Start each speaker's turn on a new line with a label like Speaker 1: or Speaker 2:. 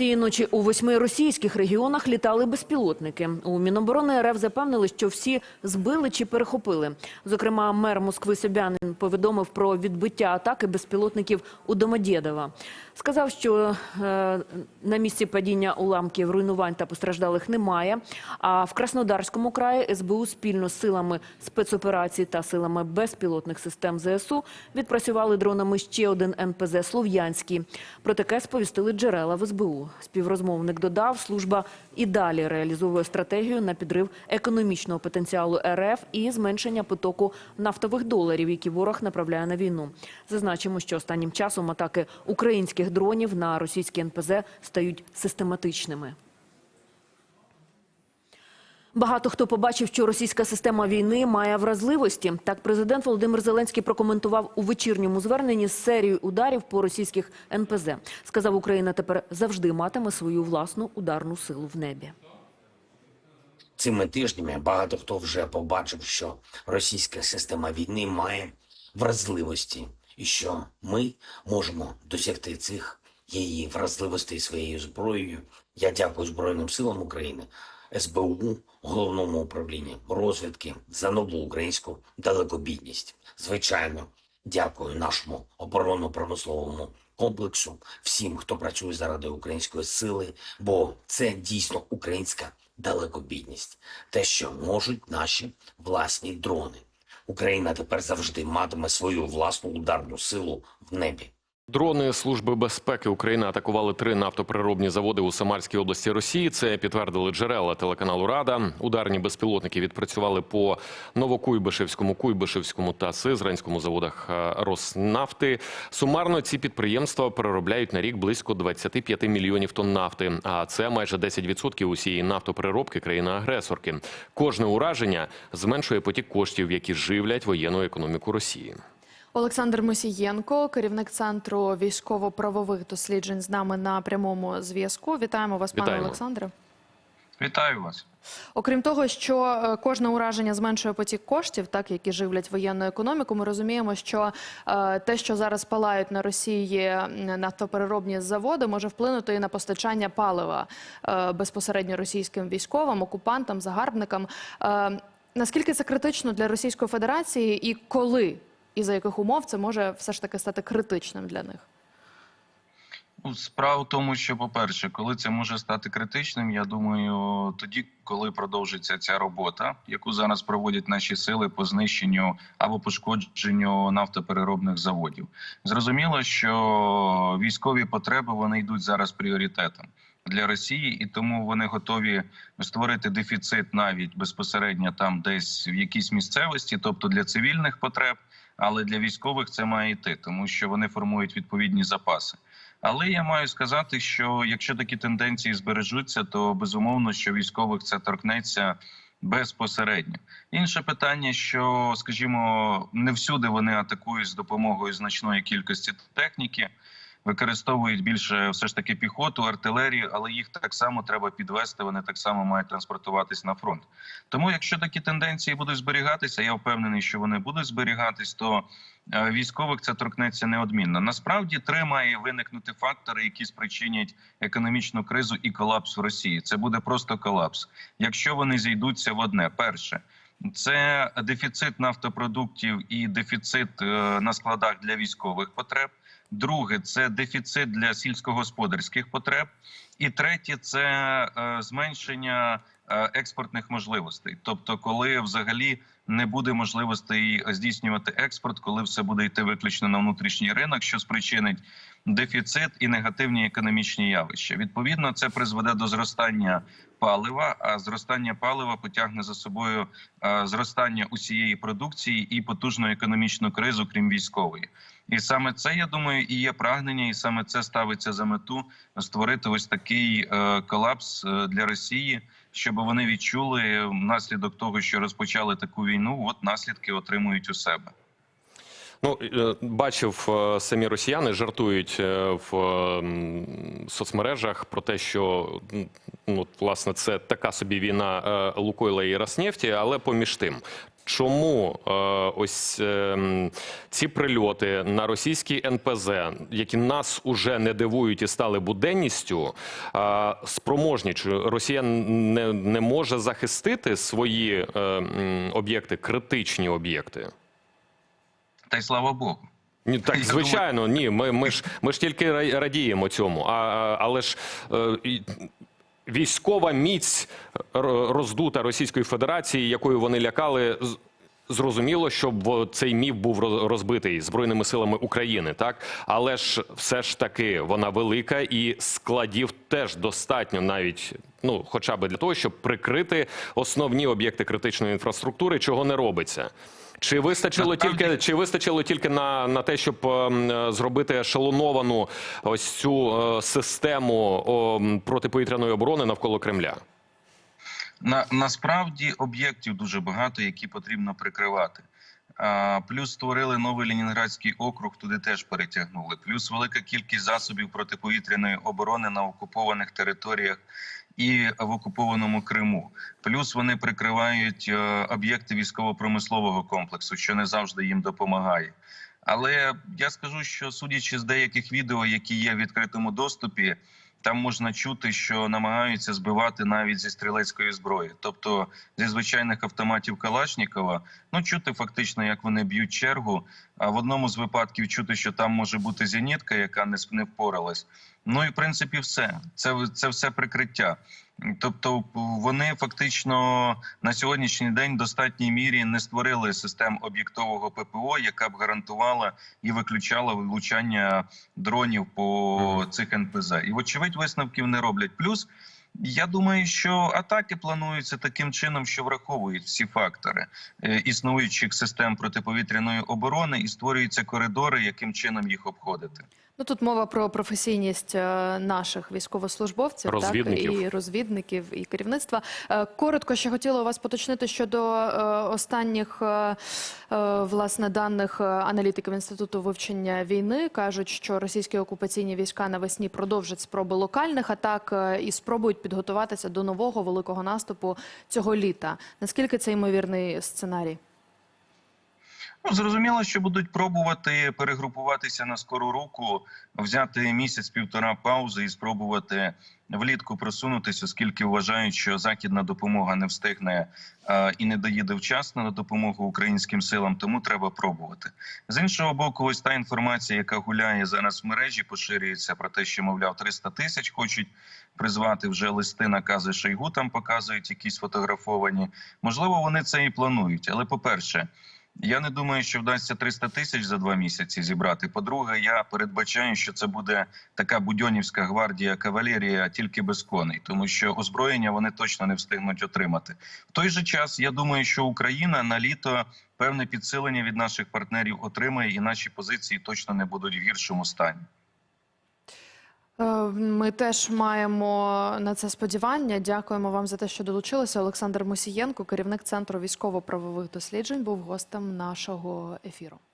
Speaker 1: Цієї ночі у восьми російських регіонах літали безпілотники. У Міноборони РФ запевнили, що всі збили чи перехопили. Зокрема, мер Москви Собянин повідомив про відбиття атаки безпілотників у Домодєдово. Сказав, що е, на місці падіння уламків руйнувань та постраждалих немає. А в Краснодарському краї СБУ спільно з силами спецоперацій та силами безпілотних систем ЗСУ відпрацювали дронами ще один НПЗ Слов'янський. Про таке сповістили джерела в СБУ. Співрозмовник додав, служба і далі реалізовує стратегію на підрив економічного потенціалу РФ і зменшення потоку нафтових доларів, які ворог направляє на війну. Зазначимо, що останнім часом атаки українських дронів на російські НПЗ стають систематичними. Багато хто побачив, що російська система війни має вразливості. Так, президент Володимир Зеленський прокоментував у вечірньому зверненні з серією ударів по російських НПЗ. Сказав, Україна тепер завжди матиме свою власну ударну силу в небі.
Speaker 2: Цими тижнями багато хто вже побачив, що російська система війни має вразливості, і що ми можемо досягти цих її вразливостей своєю зброєю. Я дякую Збройним силам України, СБУ, головному управлінню розвідки за нову українську далекобійність. Звичайно, дякую нашому оборонно-промисловому комплексу, всім, хто працює заради української сили, бо це дійсно українська далекобійність, те, що можуть наші власні дрони. Україна тепер завжди матиме свою власну ударну силу в небі.
Speaker 3: Дрони Служби безпеки України атакували три нафтопереробні заводи у Самарській області Росії. Це підтвердили джерела телеканалу Рада. Ударні безпілотники відпрацювали по Новокуйбишевському, Куйбишевському та Сизранському заводах е, Роснафти. Сумарно ці підприємства переробляють на рік близько 25 мільйонів тонн нафти. А це майже 10% усієї нафтопереробки країни-агресорки. Кожне ураження зменшує потік коштів, які живлять воєнну економіку Росії.
Speaker 4: Олександр Мосієнко, керівник центру військово-правових досліджень, з нами на прямому зв'язку. Вітаємо вас, пане Олександре.
Speaker 5: Вітаю вас.
Speaker 4: Окрім того, що е, кожне ураження зменшує потік коштів, так які живлять воєнну економіку. Ми розуміємо, що е, те, що зараз палають на Росії нафтопереробні заводи, може вплинути і на постачання палива е, безпосередньо російським військовим, окупантам, загарбникам. Е, наскільки це критично для Російської Федерації, і коли і за яких умов це може все ж таки стати критичним для них?
Speaker 5: Ну, справа в тому, що, по-перше, коли це може стати критичним, я думаю, тоді, коли продовжиться ця робота, яку зараз проводять наші сили по знищенню або пошкодженню нафтопереробних заводів, зрозуміло, що військові потреби вони йдуть зараз пріоритетом для Росії, і тому вони готові створити дефіцит навіть безпосередньо там, десь в якійсь місцевості, тобто для цивільних потреб, але для військових це має йти, тому що вони формують відповідні запаси. Але я маю сказати, що якщо такі тенденції збережуться, то безумовно, що військових це торкнеться безпосередньо. Інше питання, що, скажімо, не всюди вони атакують з допомогою значної кількості техніки, використовують більше все ж таки піхоту, артилерію, але їх так само треба підвести. Вони так само мають транспортуватись на фронт. Тому, якщо такі тенденції будуть зберігатися, я впевнений, що вони будуть зберігатись, то е, військових це торкнеться неодмінно. Насправді три має виникнути фактори, які спричинять економічну кризу і колапс в Росії. Це буде просто колапс, якщо вони зійдуться в одне. Перше. Це дефіцит нафтопродуктів і дефіцит е, на складах для військових потреб. Друге це дефіцит для сільськогосподарських потреб. І третє це е, зменшення е, експортних можливостей. Тобто, коли взагалі не буде можливостей здійснювати експорт, коли все буде йти виключно на внутрішній ринок, що спричинить дефіцит і негативні економічні явища. Відповідно, це призведе до зростання палива. А зростання палива потягне за собою е, зростання усієї продукції і потужну економічну кризу, крім військової. І саме це я думаю і є прагнення, і саме це ставиться за мету створити ось такий е, колапс е, для Росії, щоб вони відчули внаслідок того, що розпочали таку війну. От наслідки отримують у себе.
Speaker 3: Ну е, бачив самі росіяни жартують в соцмережах про те, що ну власне це така собі війна Лукойла і Роснефті, але поміж тим. Чому е, ось е, ці прильоти на російський НПЗ, які нас уже не дивують і стали буденністю, е, спроможні чи Росія не, не може захистити свої е, об'єкти, критичні об'єкти?
Speaker 5: Та й слава Богу.
Speaker 3: Ні, так звичайно, ні. Ми, ми ж ми ж тільки радіємо цьому. А, але ж е, військова міць р- роздута Російської Федерації, якою вони лякали. Зрозуміло, щоб цей міф був роз- розбитий збройними силами України, так але ж все ж таки вона велика і складів теж достатньо, навіть ну, хоча б для того, щоб прикрити основні об'єкти критичної інфраструктури, чого не робиться. Чи вистачило тільки чи вистачило тільки на, на те, щоб е, зробити ешелоновану ось цю е, систему м, протиповітряної оборони навколо Кремля?
Speaker 5: На насправді об'єктів дуже багато, які потрібно прикривати. А, плюс створили новий Ленінградський округ, туди теж перетягнули. Плюс велика кількість засобів протиповітряної оборони на окупованих територіях і в окупованому Криму. Плюс вони прикривають е, об'єкти військово-промислового комплексу, що не завжди їм допомагає. Але я скажу, що судячи з деяких відео, які є в відкритому доступі, там можна чути, що намагаються збивати навіть зі стрілецької зброї, тобто зі звичайних автоматів Калашнікова. Ну чути фактично, як вони б'ють чергу. А в одному з випадків чути, що там може бути зенітка, яка не, впоралась. Ну і в принципі, все це це все прикриття. Тобто вони фактично на сьогоднішній день в достатній мірі не створили систем об'єктового ППО, яка б гарантувала і виключала влучання дронів по цих НПЗ. І вочевидь висновків не роблять. Плюс я думаю, що атаки плануються таким чином, що враховують всі фактори е, існуючих систем протиповітряної оборони і створюються коридори, яким чином їх обходити.
Speaker 4: Ну тут мова про професійність е, наших військовослужбовців,
Speaker 3: Розвідників.
Speaker 4: так і розвідників, і керівництва. Е, Коротко ще хотіла у вас поточнити щодо е, останніх власне даних аналітиків інституту вивчення війни. кажуть, що російські окупаційні війська навесні продовжать спроби локальних атак і спробують підготуватися до нового великого наступу цього літа. Наскільки це ймовірний сценарій?
Speaker 5: Ну, зрозуміло, що будуть пробувати перегрупуватися на скору руку, взяти місяць-півтора паузи і спробувати влітку просунутися, оскільки вважають, що західна допомога не встигне е, і не доїде вчасно на допомогу українським силам, тому треба пробувати. З іншого боку, ось та інформація, яка гуляє зараз в мережі, поширюється про те, що мовляв 300 тисяч хочуть призвати вже листи, накази Шойгу там показують якісь фотографовані. Можливо, вони це і планують, але по перше. Я не думаю, що вдасться 300 тисяч за два місяці зібрати. По-друге, я передбачаю, що це буде така будьонівська гвардія кавалерія, тільки без коней, тому що озброєння вони точно не встигнуть отримати. В той же час я думаю, що Україна на літо певне підсилення від наших партнерів отримає, і наші позиції точно не будуть в гіршому стані.
Speaker 4: Е, Ми теж маємо на це сподівання. Дякуємо вам за те, що долучилися. Олександр Мусієнко, керівник центру військово-правових досліджень, був гостем нашого ефіру.